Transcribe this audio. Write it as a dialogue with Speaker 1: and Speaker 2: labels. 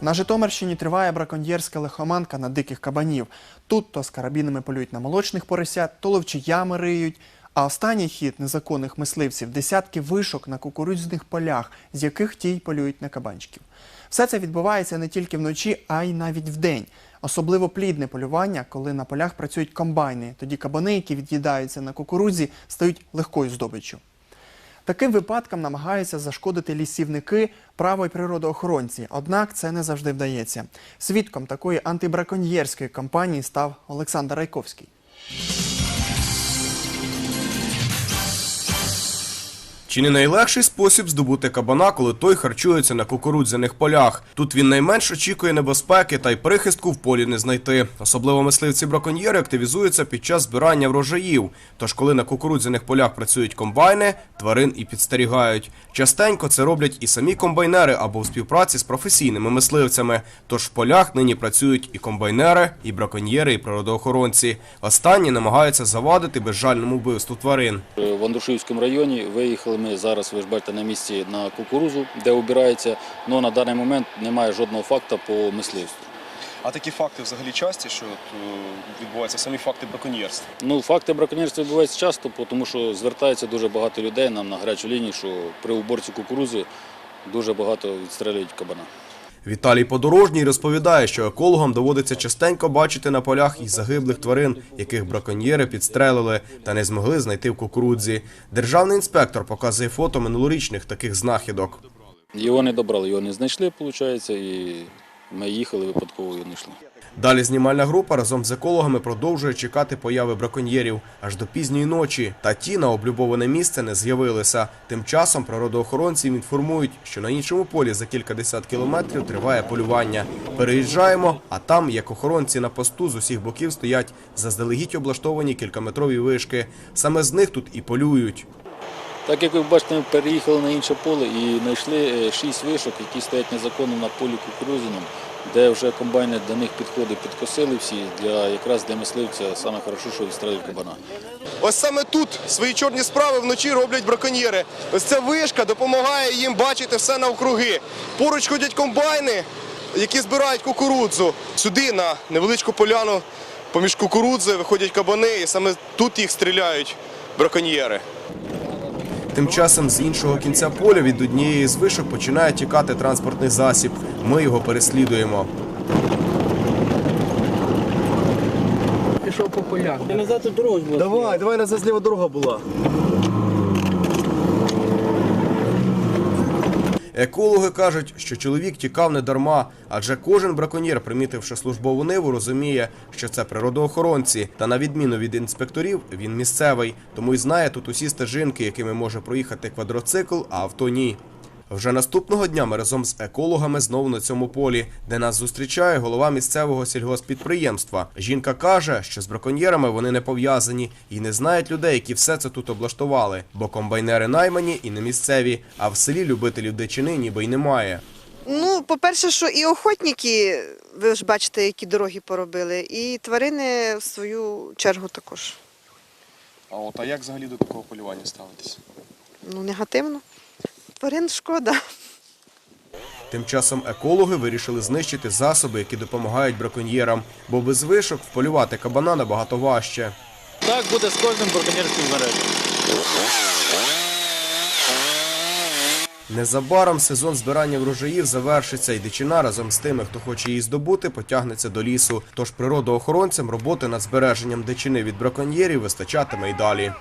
Speaker 1: На Житомирщині триває браконьєрська лихоманка на диких кабанів. Тут то з карабінами полюють на молочних поросят, то ловчиями риють. А останній хід незаконних мисливців десятки вишок на кукурудзяних полях, з яких ті й полюють на кабанчиків. Все це відбувається не тільки вночі, а й навіть вдень. Особливо плідне полювання, коли на полях працюють комбайни. Тоді кабани, які від'їдаються на кукурудзі, стають легкою здобиччю. Таким випадкам намагаються зашкодити лісівники, право й природоохоронці. Однак це не завжди вдається. Свідком такої антибраконьєрської кампанії став Олександр Райковський.
Speaker 2: Чи не найлегший спосіб здобути кабана, коли той харчується на кукурудзяних полях? Тут він найменш очікує небезпеки та й прихистку в полі не знайти. Особливо мисливці-браконьєри активізуються під час збирання врожаїв. Тож, коли на кукурудзяних полях працюють комбайни, тварин і підстерігають. Частенько це роблять і самі комбайнери або в співпраці з професійними мисливцями. Тож в полях нині працюють і комбайнери, і браконьєри, і природоохоронці. Останні намагаються завадити безжальному вбивству тварин.
Speaker 3: В Андрушівському районі виїхали ми зараз, ви ж бачите, на місці на кукурузу, де обирається. але на даний момент немає жодного факту по мисливству.
Speaker 4: А такі факти взагалі часті, що от, е, відбуваються самі факти браконьєрства.
Speaker 3: Ну, факти браконьєрства відбуваються часто, тому що звертається дуже багато людей нам на гарячу лінію, що при уборці кукурузи дуже багато відстрелюють кабана.
Speaker 2: Віталій Подорожній розповідає, що екологам доводиться частенько бачити на полях і загиблих тварин, яких браконьєри підстрелили та не змогли знайти в кукурудзі. Державний інспектор показує фото минулорічних таких знахідок.
Speaker 3: Його не добрали, його не знайшли, виходить, і ми їхали випадково його знайшли.
Speaker 2: Далі знімальна група разом з екологами продовжує чекати появи браконьєрів аж до пізньої ночі. Та ті на облюбоване місце не з'явилися. Тим часом природоохоронці інформують, що на іншому полі за кількадесят кілометрів триває полювання. Переїжджаємо, а там, як охоронці на посту, з усіх боків стоять заздалегідь облаштовані кількаметрові вишки. Саме з них тут і полюють.
Speaker 3: Так як ви бачите, ми переїхали на інше поле і знайшли е, шість вишок, які стоять незаконно на полі кукурузиному, де вже комбайни до них підходи підкосили всі, для якраз для мисливця саме хорошо, що відстрелюють кабана.
Speaker 5: Ось саме тут свої чорні справи вночі роблять браконьєри. Ось ця вишка допомагає їм бачити все навкруги. Поруч ходять комбайни, які збирають кукурудзу. Сюди на невеличку поляну поміж кукурудзи виходять кабани, і саме тут їх стріляють браконьєри.
Speaker 2: Тим часом з іншого кінця поля від однієї з вишок починає тікати транспортний засіб. Ми його переслідуємо.
Speaker 6: пішов по полях.
Speaker 5: Давай, давай назад зліва дорога була.
Speaker 2: Екологи кажуть, що чоловік тікав не дарма, адже кожен браконьєр, примітивши службову ниву, розуміє, що це природоохоронці. Та на відміну від інспекторів, він місцевий, тому й знає тут усі стежинки, якими може проїхати квадроцикл, а авто ні. Вже наступного дня ми разом з екологами знову на цьому полі, де нас зустрічає голова місцевого сільгоспідприємства. Жінка каже, що з браконьєрами вони не пов'язані і не знають людей, які все це тут облаштували, бо комбайнери наймані і не місцеві, а в селі любителів дичини ніби й немає.
Speaker 7: Ну, по-перше, що і охотники, ви ж бачите, які дороги поробили, і тварини в свою чергу також.
Speaker 4: А от а як взагалі до такого полювання ставитися?
Speaker 7: Ну, негативно. Тварин шкода.
Speaker 2: Тим часом екологи вирішили знищити засоби, які допомагають браконьєрам, бо без вишок вполювати кабана набагато важче.
Speaker 3: Так буде з кожним браконьєрським мережем.
Speaker 2: Незабаром сезон збирання врожаїв завершиться, і дичина разом з тими, хто хоче її здобути, потягнеться до лісу. Тож природоохоронцям роботи над збереженням дичини від браконьєрів вистачатиме й далі.